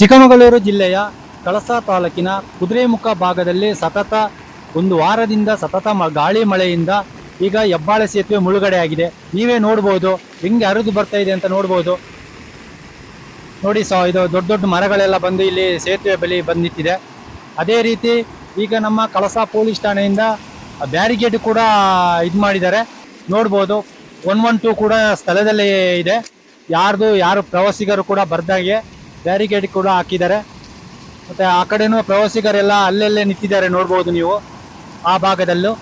ಚಿಕ್ಕಮಗಳೂರು ಜಿಲ್ಲೆಯ ಕಳಸ ತಾಲೂಕಿನ ಕುದುರೆಮುಖ ಭಾಗದಲ್ಲಿ ಸತತ ಒಂದು ವಾರದಿಂದ ಸತತ ಗಾಳಿ ಮಳೆಯಿಂದ ಈಗ ಹೆಬ್ಬಾಳೆ ಸೇತುವೆ ಮುಳುಗಡೆ ಆಗಿದೆ ನೀವೇ ನೋಡ್ಬೋದು, ಹೆಂಗೆ ಹರಿದು ಬರ್ತಾ ಇದೆ ಅಂತ ನೋಡ್ಬೋದು. ನೋಡಿ ಸೊ, ಇದು ದೊಡ್ಡ ದೊಡ್ಡ ಮರಗಳೆಲ್ಲ ಬಂದು ಇಲ್ಲಿ ಸೇತುವೆ ಬಳಿ ಬಂದು ನಿಂತಿದೆ ಅದೇ ರೀತಿ ಈಗ ನಮ್ಮ ಕಳಸ ಪೊಲೀಸ್ ಠಾಣೆಯಿಂದ ಬ್ಯಾರಿಗೇಡ್ ಕೂಡ ಇದು ಮಾಡಿದ್ದಾರೆ. ನೋಡ್ಬೋದು, ಒನ್ ಒನ್ ಟೂ ಕೂಡ ಸ್ಥಳದಲ್ಲೇ ಇದೆ. ಯಾರ್ದು, ಯಾರು ಪ್ರವಾಸಿಗರು ಕೂಡ ಬರ್ದಾಗೆ ಬ್ಯಾರಿಗೇಡ್ ಕೂಡ ಹಾಕಿದ್ದಾರೆ. ಮತ್ತೆ ಆ ಕಡೆನೂ ಪ್ರವಾಸಿಗರೆಲ್ಲ ಅಲ್ಲಲ್ಲೇ ನಿಂತಿದ್ದಾರೆ ನೋಡ್ಬೋದು ನೀವು, ಆ ಭಾಗದಲ್ಲೂ.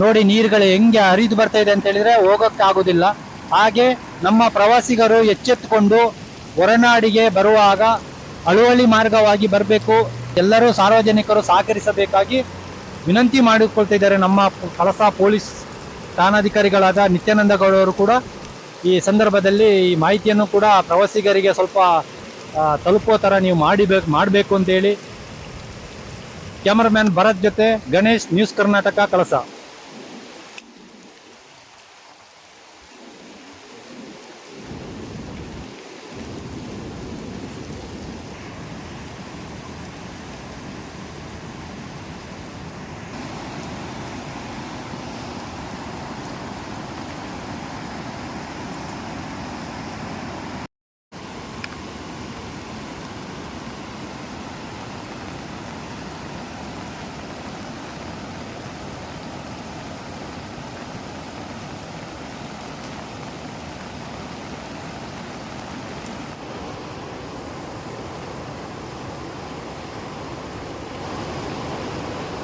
ನೋಡಿ ನೀರುಗಳು ಹೆಂಗೆ ಹರಿದು ಬರ್ತಾ ಇದೆ ಅಂತ ಹೇಳಿದ್ರೆ ಹೋಗಕ್ಕೆ ಆಗುದಿಲ್ಲ. ಹಾಗೆ ನಮ್ಮ ಪ್ರವಾಸಿಗರು ಎಚ್ಚೆತ್ತುಕೊಂಡು ಹೊರನಾಡಿಗೆ ಬರುವಾಗ ಅಳುವಳಿ ಮಾರ್ಗವಾಗಿ ಬರಬೇಕು. ಎಲ್ಲರೂ ಸಾರ್ವಜನಿಕರು ಸಹಕರಿಸಬೇಕಾಗಿ ವಿನಂತಿ ಮಾಡಿಕೊಳ್ತಿದ್ದಾರೆ ನಮ್ಮ ಕಳಸ ಪೊಲೀಸ್ ಠಾಣಾಧಿಕಾರಿಗಳಾದ ಅವರು ಕೂಡ. ಈ ಸಂದರ್ಭದಲ್ಲಿ ಈ ಮಾಹಿತಿಯನ್ನು ಕೂಡ ಪ್ರವಾಸಿಗರಿಗೆ ಸ್ವಲ್ಪ ತಲುಪೋ ಥರ ನೀವು ಮಾಡಿಬೇಕು, ಮಾಡಬೇಕು ಅಂತೇಳಿ. ಕ್ಯಾಮರಾಮ್ಯಾನ್ ಭರತ್ ಜೊತೆ ಗಣೇಶ್, ನ್ಯೂಸ್ ಕರ್ನಾಟಕ, ಕಳಸ.